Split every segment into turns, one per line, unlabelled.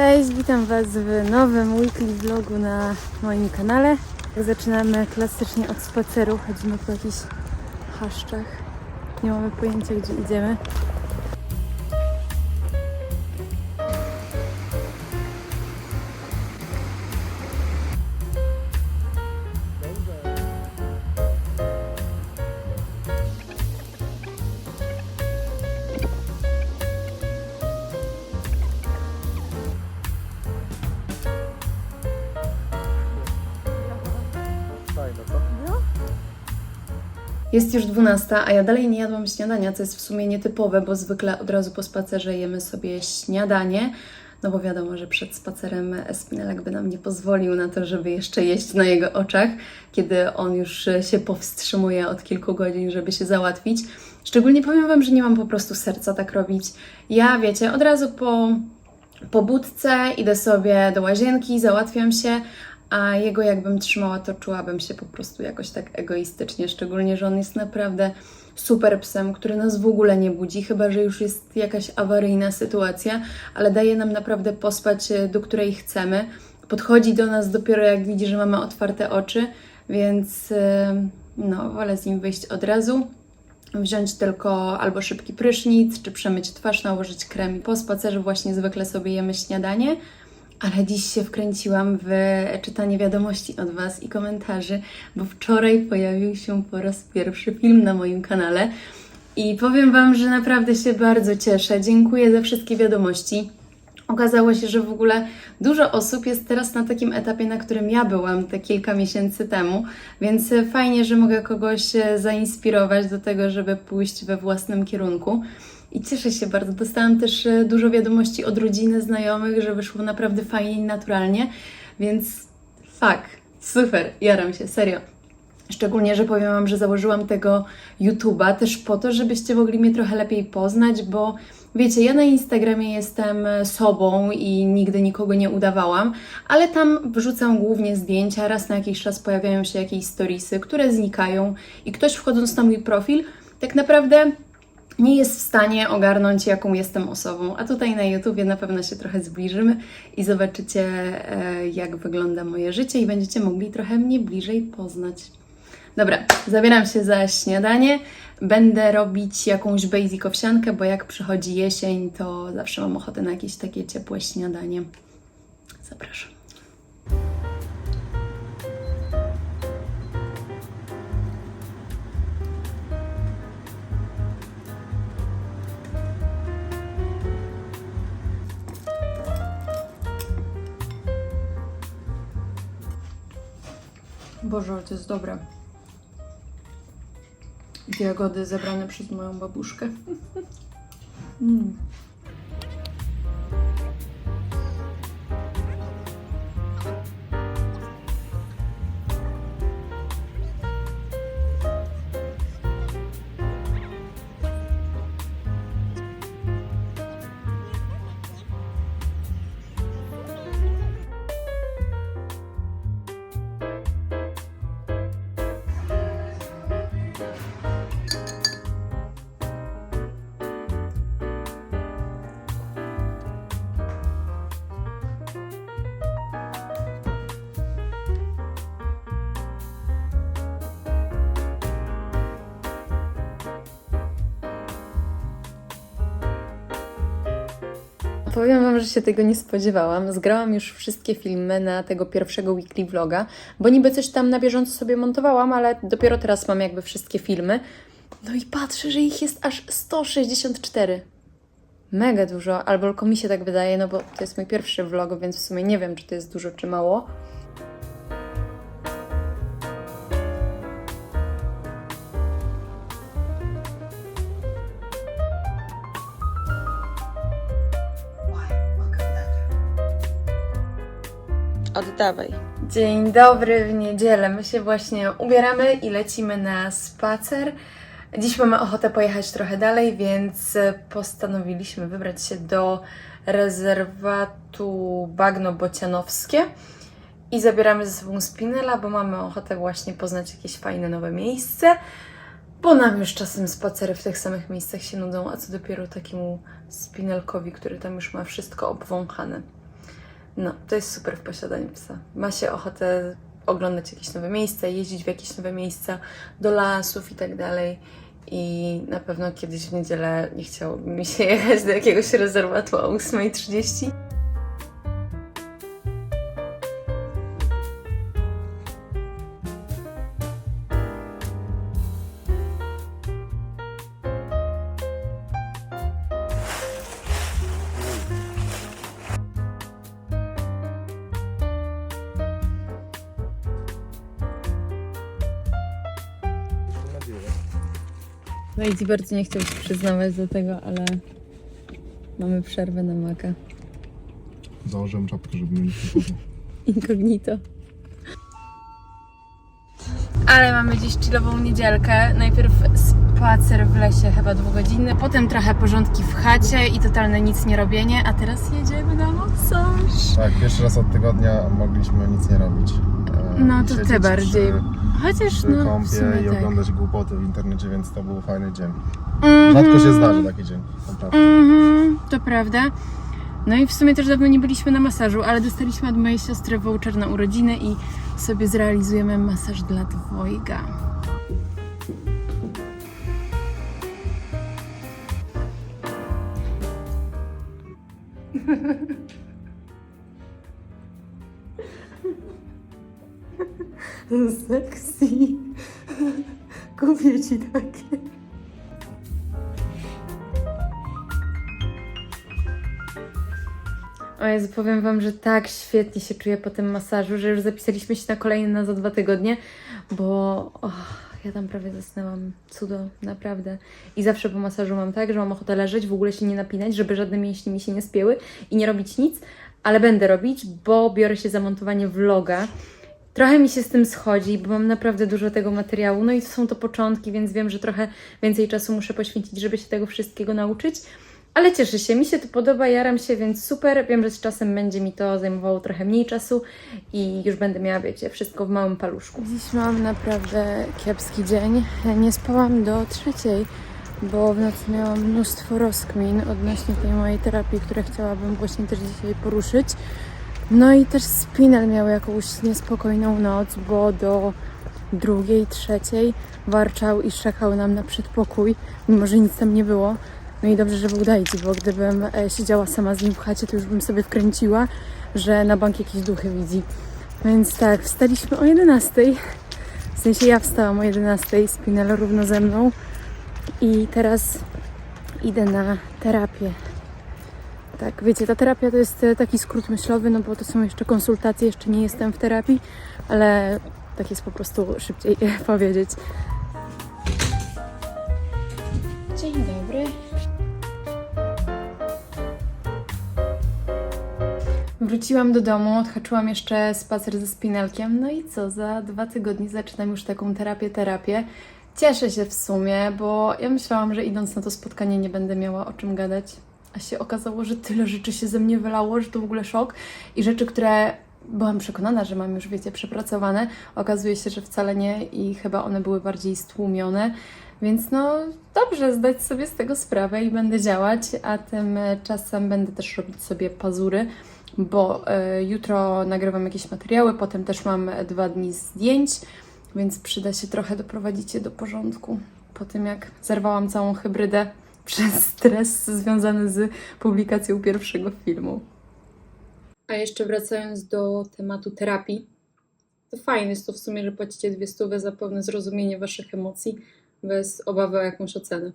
Cześć, witam Was w nowym weekly vlogu na moim kanale. Zaczynamy klasycznie od spaceru, chodzimy po jakichś chaszczach. Nie mamy pojęcia, gdzie idziemy. Jest już 12, a ja dalej nie jadłam śniadania, co jest w sumie nietypowe, bo zwykle od razu po spacerze jemy sobie śniadanie. No bo wiadomo, że przed spacerem Espinelek by nam nie pozwolił na to, żeby jeszcze jeść na jego oczach, kiedy on już się powstrzymuje od kilku godzin, żeby się załatwić. Szczególnie powiem Wam, że nie mam po prostu serca tak robić. Ja, wiecie, od razu po, po budce idę sobie do łazienki, załatwiam się, a jego jakbym trzymała, to czułabym się po prostu jakoś tak egoistycznie, szczególnie, że on jest naprawdę super psem, który nas w ogóle nie budzi, chyba że już jest jakaś awaryjna sytuacja, ale daje nam naprawdę pospać, e, do której chcemy. Podchodzi do nas dopiero jak widzi, że mamy otwarte oczy, więc e, no, wolę z nim wyjść od razu. Wziąć tylko albo szybki prysznic, czy przemyć twarz, nałożyć krem. Po spacerze właśnie zwykle sobie jemy śniadanie, ale dziś się wkręciłam w czytanie wiadomości od Was i komentarzy, bo wczoraj pojawił się po raz pierwszy film na moim kanale i powiem Wam, że naprawdę się bardzo cieszę. Dziękuję za wszystkie wiadomości. Okazało się, że w ogóle dużo osób jest teraz na takim etapie, na którym ja byłam te kilka miesięcy temu, więc fajnie, że mogę kogoś e, zainspirować do tego, żeby pójść we własnym kierunku. I cieszę się bardzo. Dostałam też e, dużo wiadomości od rodziny, znajomych, że wyszło naprawdę fajnie i naturalnie, więc fuck, super, jaram się, serio. Szczególnie, że powiem Wam, że założyłam tego YouTube'a też po to, żebyście mogli mnie trochę lepiej poznać, bo wiecie, ja na Instagramie jestem sobą i nigdy nikogo nie udawałam, ale tam wrzucam głównie zdjęcia, raz na jakiś czas pojawiają się jakieś storiesy, które znikają i ktoś wchodząc na mój profil, tak naprawdę nie jest w stanie ogarnąć, jaką jestem osobą. A tutaj na YouTubie na pewno się trochę zbliżymy i zobaczycie, e, jak wygląda moje życie i będziecie mogli trochę mnie bliżej poznać. Dobra, zabieram się za śniadanie. Będę robić jakąś basic owsiankę, bo jak przychodzi jesień, to zawsze mam ochotę na jakieś takie ciepłe śniadanie. Zapraszam. Boże, ale to jest dobre. Jagody zebrane przez moją babuszkę. Mm. Powiem Wam, że się tego nie spodziewałam. Zgrałam już wszystkie filmy na tego pierwszego weekly vloga, bo niby coś tam na bieżąco sobie montowałam, ale dopiero teraz mam jakby wszystkie filmy. No i patrzę, że ich jest aż 164. Mega dużo, albo tylko mi się tak wydaje, no bo to jest mój pierwszy vlog, więc w sumie nie wiem, czy to jest dużo, czy mało. Dzień dobry w niedzielę. My się właśnie ubieramy i lecimy na spacer. Dziś mamy ochotę pojechać trochę dalej, więc postanowiliśmy wybrać się do rezerwatu Bagno Bocianowskie i zabieramy ze sobą Spinella, bo mamy ochotę właśnie poznać jakieś fajne nowe miejsce, bo nam już czasem spacery w tych samych miejscach się nudzą, a co dopiero takiemu Spinelkowi, który tam już ma wszystko obwąchane. No, to jest super w posiadaniu psa. Ma się ochotę oglądać jakieś nowe miejsca, jeździć w jakieś nowe miejsca, do lasów i tak dalej. I na pewno kiedyś w niedzielę nie chciałoby mi się jechać do jakiegoś rezerwatu o 8.30. No i bardzo nie chciał się przyznawać do tego, ale mamy przerwę na maka.
Założyłem czapkę, żeby mnie nie poznał.
Incognito. Ale mamy dziś chillową niedzielkę. Najpierw spacer w lesie chyba dwugodzinny, potem trochę porządki w chacie i totalne nic nie robienie, a teraz jedziemy na masaż.
Tak, pierwszy raz od tygodnia mogliśmy nic nie robić. E,
No to
siedzieć
ty bardziej.
Przy,
Chociaż
przy
no w
kąpie
sumie
i
tak.
oglądać głupoty w internecie, więc to był fajny dzień.
Mhm.
Rzadko się zdarzy taki dzień, naprawdę.
Mhm, to prawda. No i w sumie też dawno nie byliśmy na masażu, ale dostaliśmy od mojej siostry voucher na urodziny i sobie zrealizujemy masaż dla dwojga. Sexy. Kupię ci takie. O Jezu, powiem Wam, że tak świetnie się czuję po tym masażu, że już zapisaliśmy się na kolejny na za dwa tygodnie, bo och, ja tam prawie zasnęłam. Cudo, naprawdę. I zawsze po masażu mam tak, że mam ochotę leżeć, w ogóle się nie napinać, żeby żadne mięśnie mi się nie spięły i nie robić nic, ale będę robić, bo biorę się za montowanie vloga. Trochę mi się z tym schodzi, bo mam naprawdę dużo tego materiału. No i są to początki, więc wiem, że trochę więcej czasu muszę poświęcić, żeby się tego wszystkiego nauczyć. Ale cieszę się, mi się to podoba, jaram się, więc super. Wiem, że z czasem będzie mi to zajmowało trochę mniej czasu i już będę miała, wiecie, wszystko w małym paluszku. Dziś mam naprawdę kiepski dzień. Nie spałam do trzeciej, bo w nocy miałam mnóstwo rozkmin odnośnie tej mojej terapii, które chciałabym właśnie też dzisiaj poruszyć. No i też Spinel miał jakąś niespokojną noc, bo do drugiej, trzeciej warczał i szczekał nam na przedpokój, mimo że nic tam nie było. No i dobrze, że był Dajci, bo gdybym e, siedziała sama z nim w chacie, to już bym sobie wkręciła, że na bank jakieś duchy widzi. Więc tak, wstaliśmy o 11. W sensie ja wstałam o 11, Spinel równo ze mną. I teraz idę na terapię. Tak, wiecie, ta terapia to jest e, taki skrót myślowy, no bo to są jeszcze konsultacje, jeszcze nie jestem w terapii, ale tak jest po prostu szybciej powiedzieć. Dzień dobry. Wróciłam do domu, odhaczyłam jeszcze spacer ze spinelkiem. No i co, za dwa tygodnie zaczynam już taką terapię, terapię. Cieszę się w sumie, bo ja myślałam, że idąc na to spotkanie nie będę miała o czym gadać. A się okazało, że tyle rzeczy się ze mnie wylało, że to w ogóle szok. I rzeczy, które byłam przekonana, że mam już, wiecie, przepracowane, okazuje się, że wcale nie i chyba one były bardziej stłumione. Więc no dobrze, zdać sobie z tego sprawę i będę działać, a tymczasem będę też robić sobie pazury, bo e, jutro nagrywam jakieś materiały, potem też mam dwa dni zdjęć, więc przyda się trochę doprowadzić je do porządku. Po tym jak zerwałam całą hybrydę przez stres związany z publikacją pierwszego filmu. A jeszcze wracając do tematu terapii, to fajne jest to w sumie, że płacicie dwie stówy za pełne zrozumienie waszych emocji bez obawy o jakąś ocenę.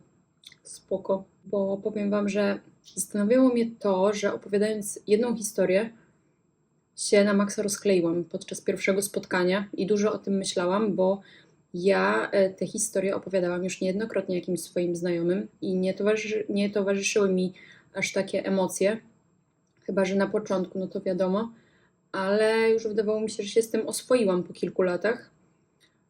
Spoko, bo powiem wam, że zastanawiało mnie to, że opowiadając jedną historię, się na maksa rozkleiłam podczas pierwszego spotkania i dużo o tym myślałam, bo ja e, te historie opowiadałam już niejednokrotnie jakimś swoim znajomym i nie, towarzyszy, nie towarzyszyły mi aż takie emocje, chyba że na początku, no to wiadomo, ale już wydawało mi się, że się z tym oswoiłam po kilku latach.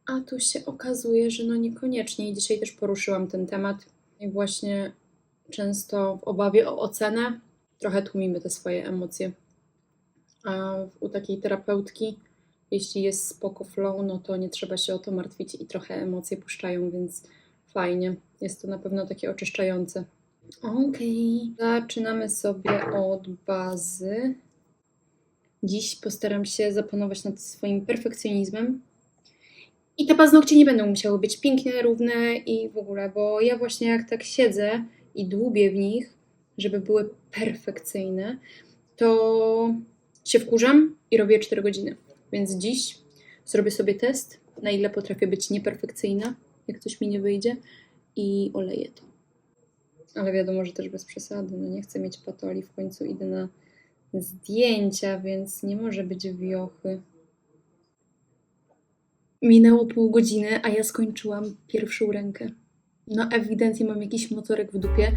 A tu się okazuje, że no niekoniecznie. I dzisiaj też poruszyłam ten temat. I właśnie często w obawie o ocenę trochę tłumimy te swoje emocje. A u takiej terapeutki, jeśli jest spoko flow, no to nie trzeba się o to martwić i trochę emocje puszczają, więc fajnie. Jest to na pewno takie Dziś postaram się zapanować nad swoim perfekcjonizmem. I te paznokcie nie będą musiały być piękne, równe i w ogóle, bo ja właśnie jak tak siedzę i dłubię w nich, żeby były perfekcyjne, to się wkurzam i robię 4 godziny. Więc dziś zrobię sobie test, na ile potrafię być nieperfekcyjna, jak coś mi nie wyjdzie i oleję to. Ale wiadomo, że też bez przesady. No nie chcę mieć patoli, w końcu idę na zdjęcia, więc nie może być wiochy. Minęło pół godziny, a ja skończyłam pierwszą rękę. No ewidentnie mam jakiś motorek w dupie.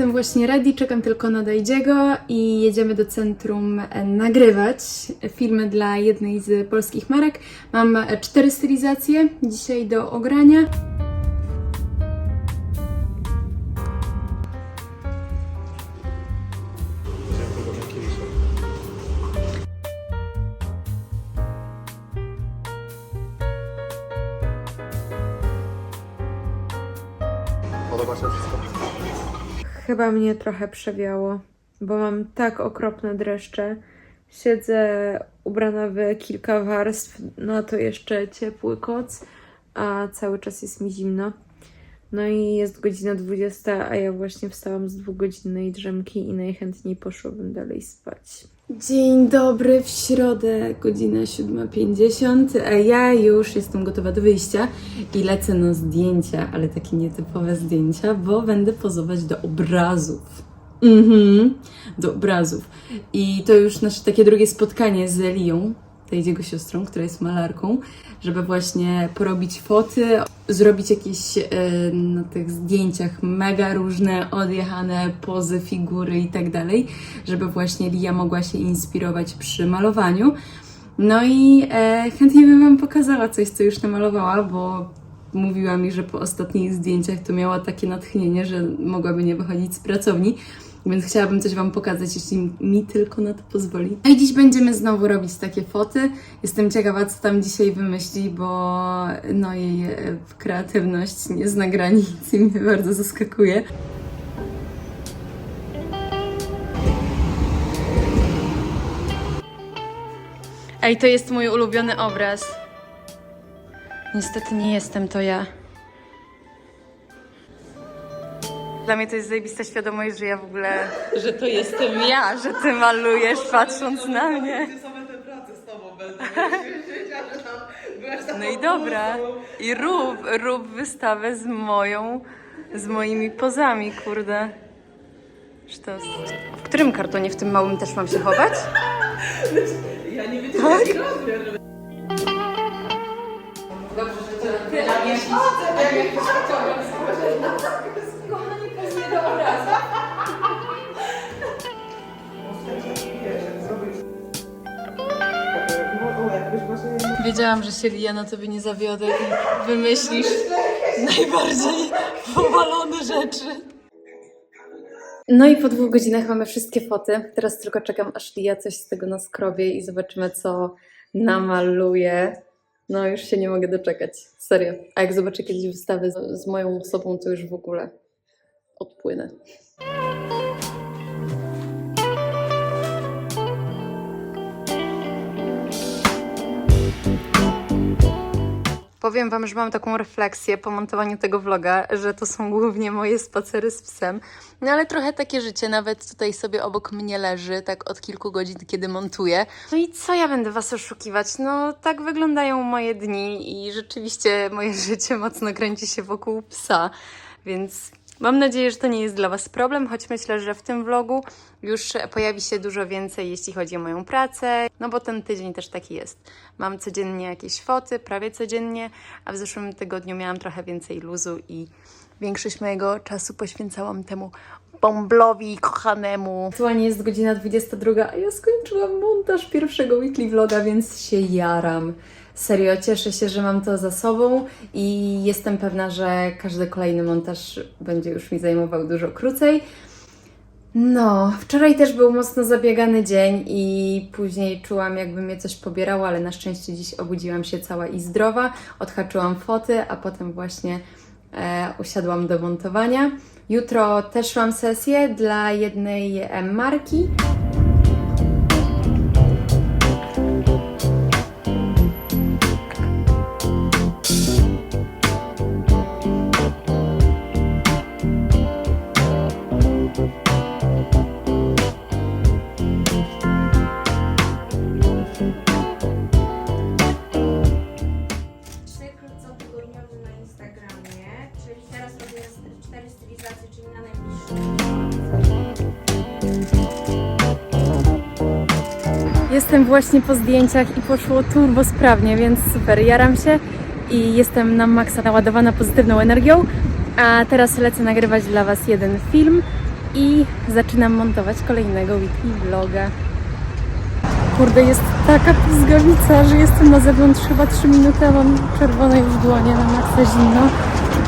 Jestem właśnie ready, czekam tylko na Dajdziego i jedziemy do centrum e, nagrywać filmy dla jednej z polskich marek. Mam e, cztery stylizacje dzisiaj do ogrania.
Chyba mnie trochę przewiało, bo mam tak okropne dreszcze. Siedzę ubrana w kilka warstw, na to jeszcze ciepły koc, a cały czas jest mi zimno. No i jest godzina 20, a ja właśnie wstałam z dwugodzinnej drzemki i najchętniej poszłabym dalej spać.
Dzień dobry, w środę, godzina 7.50. a Ja już jestem gotowa do wyjścia i lecę na zdjęcia, ale takie nietypowe zdjęcia, bo będę pozować do obrazów. Mhm, do obrazów. I to już nasze takie drugie spotkanie z Elią, tej jego siostrą, która jest malarką, żeby właśnie porobić foty, zrobić jakieś e, na tych zdjęciach mega różne, odjechane pozy, figury i tak dalej, żeby właśnie Lia mogła się inspirować przy malowaniu. No i e, chętnie bym Wam pokazała coś, co już namalowała, bo mówiła mi, że po ostatnich zdjęciach to miała takie natchnienie, że mogłaby nie wychodzić z pracowni. Więc chciałabym coś Wam pokazać, jeśli mi tylko na to pozwoli. No i dziś będziemy znowu robić takie foty. Jestem ciekawa, co tam dzisiaj wymyśli, bo no jej e, kreatywność nie zna granic i mnie bardzo zaskakuje. Ej, to jest mój ulubiony obraz. Niestety nie jestem to ja. Dla mnie to jest zajebista świadomość, że ja w ogóle, że to jestem ja, że ty malujesz patrząc na mnie.
same te prace z tobą będą. Wiedziała, że tam byłaś taką
No i dobra.
muzą.
I rób, rób wystawę z moją, z moimi pozami, kurde. Sztos. W którym kartonie w tym małym też mam się chować?
Ja nie wiedziałam, jaki rozmiar. żeby- Wiesz,
Wiedziałam, że się Lia na tobie nie zawiodę i wymyślisz najbardziej powalone rzeczy. No i po dwóch godzinach mamy wszystkie foty. Teraz tylko czekam, aż Lia coś z tego naskrobie i zobaczymy, co namaluje. No już się nie mogę doczekać. Serio. A jak zobaczę kiedyś wystawę z, z moją osobą, to już w ogóle odpłynę. Powiem Wam, że mam taką refleksję po montowaniu tego vloga, że to są głównie moje spacery z psem. No ale trochę takie życie nawet tutaj sobie obok mnie leży, tak od kilku godzin, kiedy montuję. No i co ja będę Was oszukiwać? No tak wyglądają moje dni i rzeczywiście moje życie mocno kręci się wokół psa, więc Mam nadzieję, że to nie jest dla Was problem, choć myślę, że w tym vlogu już pojawi się dużo więcej, jeśli chodzi o moją pracę, no bo ten tydzień też taki jest. Mam codziennie jakieś foty, prawie codziennie, a w zeszłym tygodniu miałam trochę więcej luzu i większość mojego czasu poświęcałam temu bomblowi kochanemu. Aktualnie jest godzina 22, a ja skończyłam montaż pierwszego weekly vloga, więc się jaram. Serio, cieszę się, że mam to za sobą i jestem pewna, że każdy kolejny montaż będzie już mi zajmował dużo krócej. No, wczoraj też był mocno zabiegany dzień i później czułam, jakby mnie coś pobierało, ale na szczęście dziś obudziłam się cała i zdrowa, odhaczyłam foty, a potem właśnie e, usiadłam do montowania. Jutro też mam sesję dla jednej marki. Jestem właśnie po zdjęciach i poszło turbo sprawnie, więc super, jaram się i jestem na maksa naładowana pozytywną energią. A teraz lecę nagrywać dla Was jeden film i zaczynam montować kolejnego weekly vloga. Kurde, jest taka pizgawica, że jestem na zewnątrz chyba 3 minuty, a mam czerwone już dłonie, na maksa zimno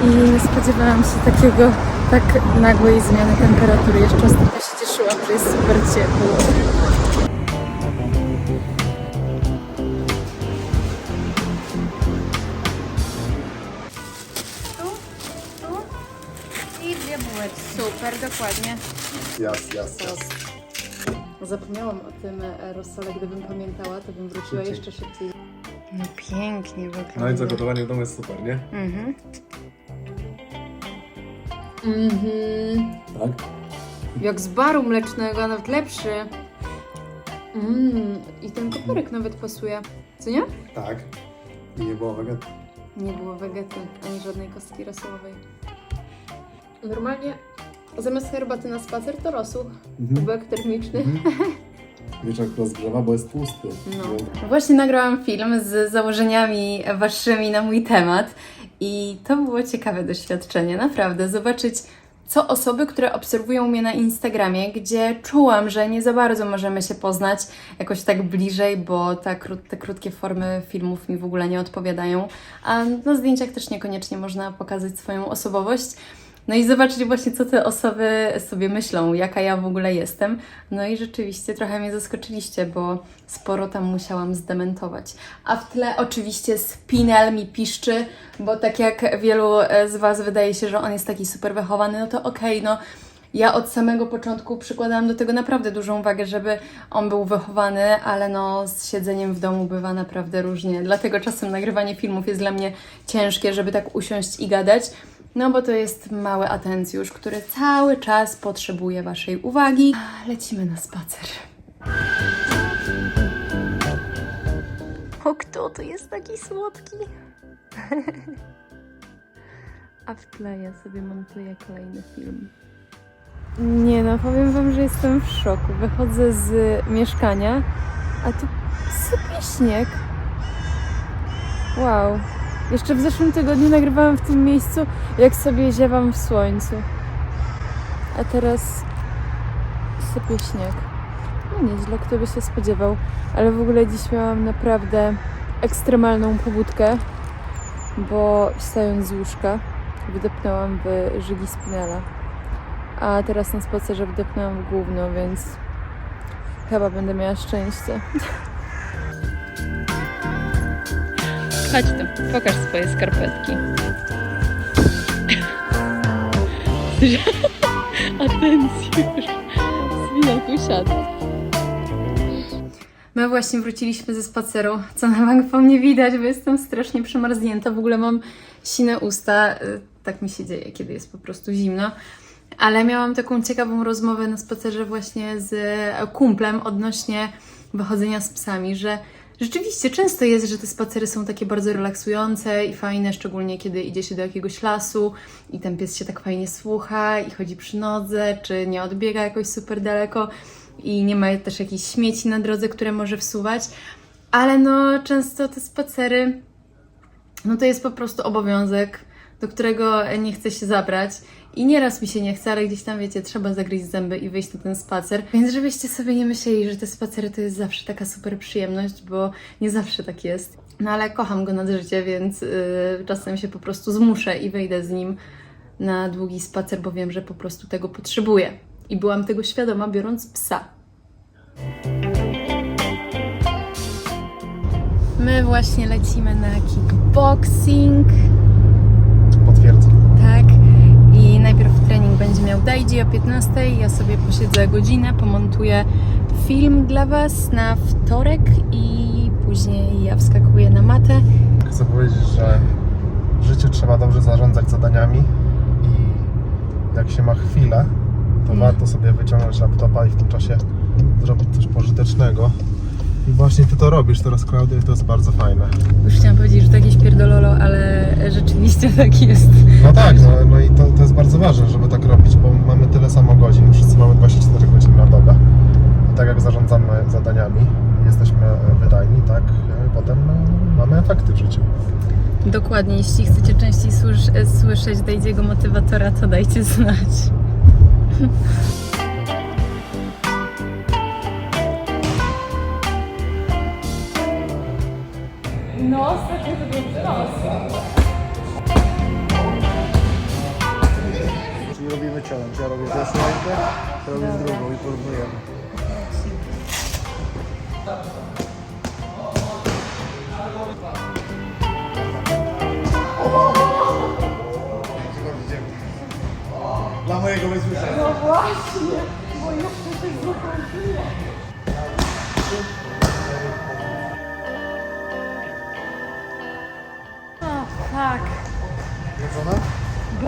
i nie spodziewałam się takiego, tak nagłej zmiany temperatury. Jeszcze ostatnio się cieszyłam, że jest super ciepło. Super, dokładnie.
Jas, jas, jas.
Zapomniałam o tym e, rosole, gdybym pamiętała, to bym wróciła jeszcze szybciej. No pięknie wygląda.
No i zagotowanie w domu jest super, nie?
Mhm. Mhm.
Tak.
Jak z baru mlecznego, nawet lepszy. Mm, I ten koperek nawet pasuje. Co nie?
Tak. I nie było wegety.
Nie było wegety, ani żadnej kostki rosołowej. Normalnie zamiast herbaty na spacer to rosół. Kubek termiczny.
Wiesz jak rozgrzewa, bo jest tłusty.
No. Właśnie nagrałam film z założeniami waszymi na mój temat i to było ciekawe doświadczenie, naprawdę. Zobaczyć, co osoby, które obserwują mnie na Instagramie, gdzie czułam, że nie za bardzo możemy się poznać jakoś tak bliżej, bo ta, kró- te krótkie formy filmów mi w ogóle nie odpowiadają, a na zdjęciach też niekoniecznie można pokazać swoją osobowość. No i zobaczyć właśnie, co te osoby sobie myślą, jaka ja w ogóle jestem. No i rzeczywiście trochę mnie zaskoczyliście, bo sporo tam musiałam zdementować. A w tle oczywiście Spinel mi piszczy, bo tak jak wielu e, z Was wydaje się, że on jest taki super wychowany, no to okej, no ja od samego początku przykładałam do tego naprawdę dużą wagę, żeby on był wychowany, ale no z siedzeniem w domu bywa naprawdę różnie. Dlatego czasem nagrywanie filmów jest dla mnie ciężkie, żeby tak usiąść i gadać. No bo to jest mały atencjusz, który cały czas potrzebuje Waszej uwagi. Lecimy na spacer. O, kto to jest taki słodki? A w tle ja sobie montuję kolejny film. Nie no, powiem Wam, że jestem w szoku. Wychodzę z mieszkania, a tu sypie śnieg. Wow. Jeszcze w zeszłym tygodniu nagrywałam w tym miejscu, jak sobie ziewam w słońcu. A teraz sypie śnieg. No nieźle, kto by się spodziewał. Ale w ogóle dziś miałam naprawdę ekstremalną pobudkę, bo wstając z łóżka wdepnęłam w żygi spinela. A teraz na spacerze wdepnęłam w gówno, więc chyba będę miała szczęście. Chodź tu, pokaż swoje skarpetki. Atencjusz. Swinak usiadł. My właśnie wróciliśmy ze spaceru, co na bank po mnie widać, bo jestem strasznie przemarznięta. W ogóle mam sine usta. y, Tak mi się dzieje, kiedy jest po prostu zimno. Ale miałam taką ciekawą rozmowę na spacerze właśnie z kumplem odnośnie wychodzenia z psami, że rzeczywiście często jest, że te spacery są takie bardzo relaksujące i fajne, szczególnie kiedy idzie się do jakiegoś lasu i ten pies się tak fajnie słucha i chodzi przy nodze, czy nie odbiega jakoś super daleko i nie ma też jakichś śmieci na drodze, które może wsuwać. Ale no często te spacery, no to jest po prostu obowiązek do którego nie chcę się zabrać. I nieraz mi się nie chce, ale gdzieś tam, wiecie, trzeba zagryźć zęby i wyjść na ten spacer. Więc żebyście sobie nie myśleli, że te spacery to jest zawsze taka super przyjemność, bo nie zawsze tak jest. No ale kocham go nad życie, więc yy, czasem się po prostu zmuszę i wyjdę z nim na długi spacer, bo wiem, że po prostu tego potrzebuję. I byłam tego świadoma, biorąc psa. My właśnie lecimy na kickboxing.
Potwierdzam.
Tak. I najpierw trening będzie miał Dajdzi o 15. Ja sobie posiedzę godzinę, pomontuję film dla Was na wtorek i później ja wskakuję na matę.
Chcę powiedzieć, że w życiu trzeba dobrze zarządzać zadaniami i jak się ma chwilę, to
Mm.
warto sobie wyciągnąć laptopa i w tym czasie zrobić coś pożytecznego. I właśnie ty to robisz teraz, Klaudia, i to jest bardzo fajne.
Już chciałam powiedzieć, że to jakieś pierdololo, ale rzeczywiście tak jest.
No tak, no, no i to, to jest bardzo ważne, żeby tak robić, bo mamy tyle samo godzin, wszyscy mamy 24 godziny na dobę. I tak jak zarządzamy zadaniami, jesteśmy e, wydajni, tak, e, potem e, mamy efekty w życiu.
Dokładnie, jeśli chcecie częściej słysz- słyszeć Dajdziego motywatora, to dajcie znać. No, ostatnio to był los.
Czyli robimy challenge. Ja robię pierwszą rękę, ty robisz drugą i porównujemy. Dla mojego wysłyszenia.
Tak,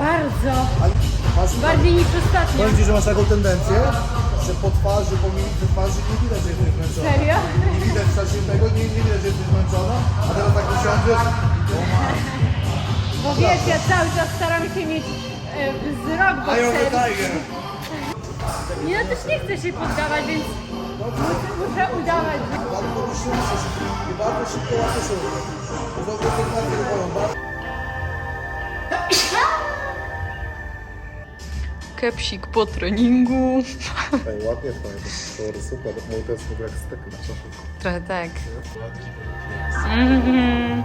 bardzo.
Masz,
Bardziej niż ostatnio.
powiem Ci, że masz taką tendencję, że po twarzy, po mimice twarzy nie widać, że jesteś zmęczona.
Serio?
Nie widać tego, nie, nie widać, że jesteś zmęczona, a teraz tak usiądziesz,
Bo wiesz, ja cały czas staram się mieć e, wzrok
a ja
bokserski.
Tiger.
Ja też nie chcę się poddawać, więc muszę, muszę udawać.
Bardzo szybko i bardzo szybko łapie się. Bo w ogóle te klatki wolą, bardzo
Kepsik po treningu.
Ej, ładnie twoje, to jest super, mój to jest w ogóle jak stek na.
Trochę tak.
Mhm.